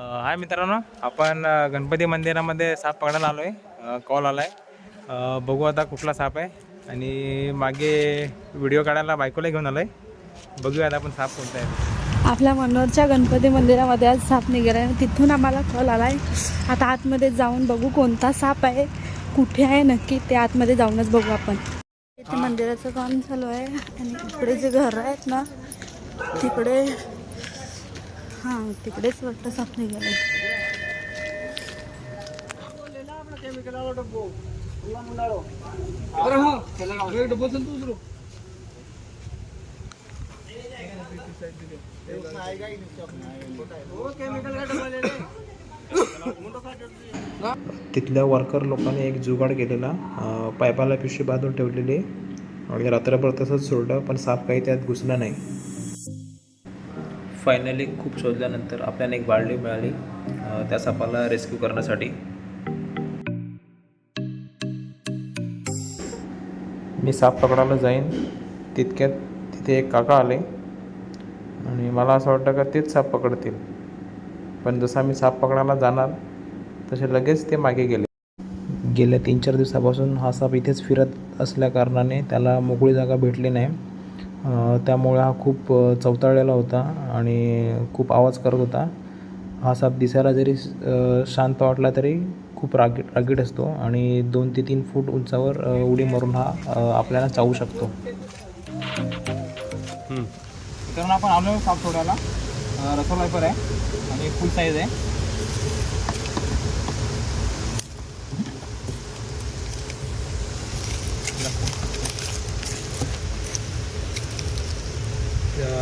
हाय मित्रांनो आपण अ, गणपती मंदिरामध्ये साप पकडायला आलो आहे कॉल आला आहे बघू आता कुठला साप आहे. आणि मागे व्हिडिओ काढायला बायकोला घेऊन आलो आहे बघूया आता आपण साप कोणता आहे. आपल्या मनोरच्या गणपती मंदिरामध्ये आज साप निघाला आहे. तिथून आम्हाला कॉल आला आहे आता आतमध्ये जाऊन बघू कोणता साप आहे. कुठे आहे नक्की ते आतमध्ये जाऊनच बघू आपण. इथे मंदिराचं काम चालू आहे. आणि इकडे जे घर आहेत ना तिकडे हां तिकडेच वाटतं साप गेले. तिथल्या वर्कर लोकांनी एक जुगाड केलेला. पायपाला पिशवी बांधून ठेवलेली. आणि रात्रभर तसंच सोडलं पण साप काही त्यात घुसला नाही. फायनली खूप शोधल्यानंतर आपल्याला एक बाळली मिळाली त्या सापाला रेस्क्यू करण्यासाठी. मी साप पकडायला जाईन. तितक्यात तिथे एक काका आले आणि मला असं वाटतं का तेच साप पकडतील. पण जसा मी साप पकडायला जाणार तसे लगेच ते मागे गेले. गेल्या तीन चार दिवसापासून हा साप इथेच फिरत असल्या कारणाने त्याला मोकळी जागा भेटली नाही. त्यामुळे हा खूप चवताळलेला होता आणि खूप आवाज करत होता. हा साप दिसायला जरी शांत वाटला तरी खूप रागीट रागीट असतो आणि दोन ते तीन फूट उंचावर उडी मारून हा आपल्याला चावू शकतो. मित्रांनो आपण आलो साप सोडायला. रसोल वायपर आहे आणि फुल साईज आहे.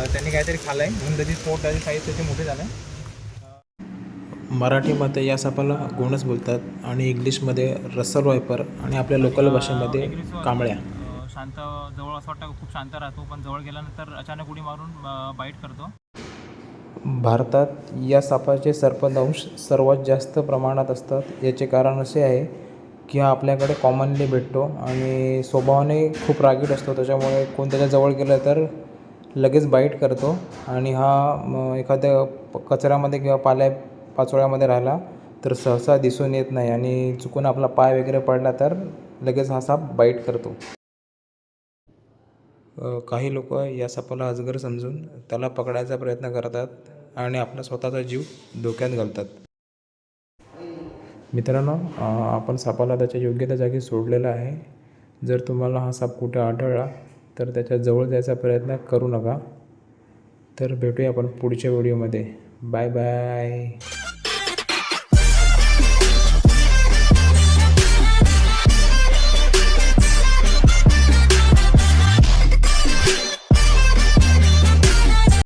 त्यांनी काहीतरी खाल्लं आहे म्हणून त्याची पोट त्याची साईज त्याची मोठी झालं. आहे मराठीमध्ये या सापाला गोणच बोलतात आणि इंग्लिशमध्ये रसल वायपर आणि आपल्या लोकल भाषेमध्ये कांबळ्या. शांत जवळ असं वाटतं खूप शांत राहतो पण जवळ गेल्यानंतर अचानक उडी मारून बाईट करतो. भारतात या सापाचे सर्पदंश सर्वात जास्त प्रमाणात असतात. याचे कारण असे आहे की हा आपल्याकडे कॉमनली भेटतो आणि स्वभावाने खूप रागीट असतो. त्याच्यामुळे कोण त्याच्याजवळ गेलं तर लगेच बाईट करतो आणि हा एखाद्या कचऱ्यामध्ये किंवा पाल्या पाचोळ्यामध्ये राहिला तर सहसा दिसून येत नाही आणि चुकून आपला पाय वगैरे पडला तर लगेच हा साप बाईट करतो. काही लोक या सापाला अजगर समजून त्याला पकडायचा प्रयत्न करतात आणि आपला स्वतःचा जीव धोक्यात घालतात. मित्रांनो आपण सापाला त्याच्या योग्य त्या जागी सोडलेला आहे. जर तुम्हाला हा साप कुठे आढळला तर त्याच्याजवळ जायचा प्रयत्न करू नका. तर भेटूया आपण पुढच्या व्हिडिओमध्ये. Bye bye.